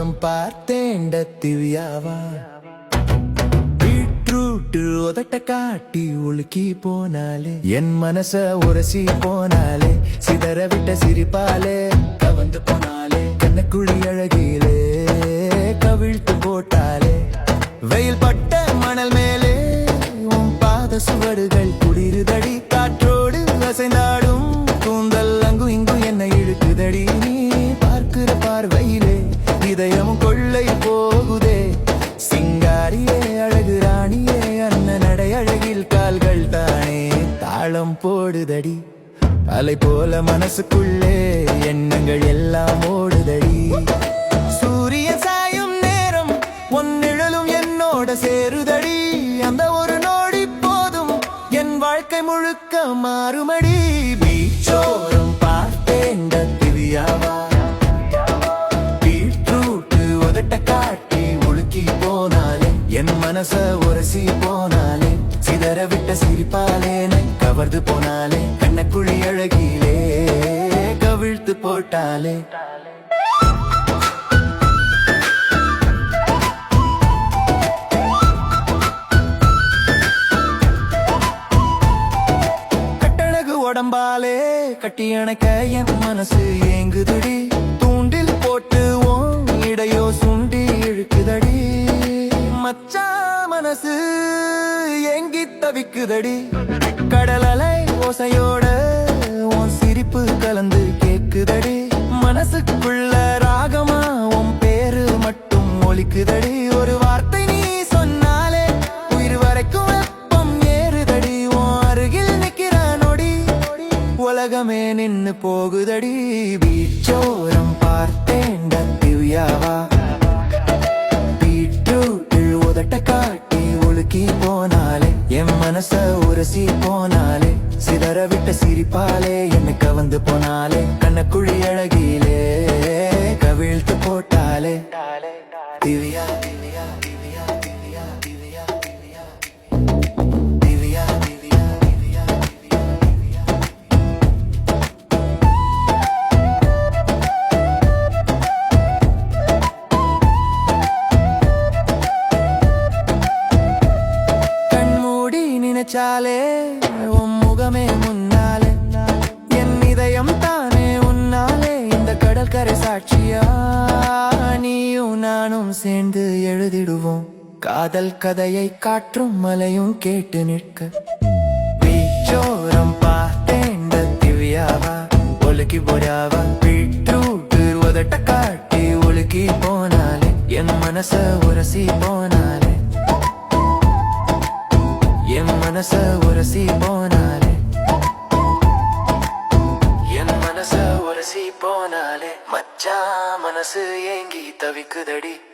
பார்த்தேண்ட திவ்யாவா? Beetroot உதட்ட காட்டி உலுக்கி போனாலே என் மனச உரசி போனாலே சிதற விட்ட சிரிப்பாலே. கவந்து போனாலே கண்ணக்குழி அழகிலே. கவிழ்த்து போட்டாலே வெயில் பட்ட மணல் மேலே. உன் பாத சுவடுகள் குளிருதடி. காற்றோடு அசைந்தாள். தாளம் போடுதடி. அலை போல மனசுக்குள்ளே எண்ணங்கள் எல்லாம் ஓடுதடி. சூரியன் சாயும் நேரம் உன் நிழலும் என்னோட சேருதடி. அந்த ஒரு நோடி போதும் என் வாழ்க்கை முழுக்க மாறுமடி. பீச்சோரம் பார்த்தேன் திவ்யாவா பீட்ரூட் உதட்ட காட்டி உலுக்கி போனாலே என் மனச உரசி போனாலே சிதற விட்ட சிரிப்பாலேனே கவர்ந்து போனாலே கண்ணக்குழி அழகிலே கவிழ்த்து போட்டாலே. கட்டழகு உடம்பாலே கட்டி அணைக்க என் மனசு ஏங்குதடி. தூண்டில் போட்டு ஓன் இடையோ சுண்டி இழுக்குதடி. மச்சா மனசு ஏங்கி தவிக்குதடி. கடல் அலை ஓசையோட உன் சிரிப்பு கலந்து கேக்குதடி. மனசுக்குள்ள ராகமா உன் பேரு மட்டும் ஒலிக்குதடி. ஒரு வார்த்தை நீ சொன்னாலே உயிர் வரைக்கும் வெப்பம் ஏறுதடி. உன் அருகில் நிக்கிற நொடி உலகமே நின்னு போகுதடி. பீச்சோரம் பார்த்தேன் திவ்யாவா பீட்ரூட்டில் உதட்ட காட்டி ஒழுக்கி போனால் என் மனச உரசி போனாலே சிதற விட்ட சிரிப்பாலே என்னை கவந்து போனாலே கண்ணக்குழி அழகிலே கவிழ்த்து போட்டாலே. திவ்யா திவ்யா திவ்யா திவ்யா. நினைச்சாலே உன் முகமே முன்னாலே. என் இதயம் தானே உன்னாலே. இந்த கடற்கரை சாட்சியா நீயும் நானும் சேர்ந்து எழுதிடுவோம். காதல் கதையை காற்றும் மலையும் கேட்டு நிற்க. வீச்சோரம் பார்த்தேன் திவ்யாவா? ஒலுக்கி பொறாவா பீட்ரூட்டு உதட்ட காட்டி ஒலுக்கி போனாலே. என் மனச உரசி போனாலே. மனச உரசி போனாலே. என் மனச உரசி போனாலே. மச்சா மனசு ஏங்கி தவிக்குதடி.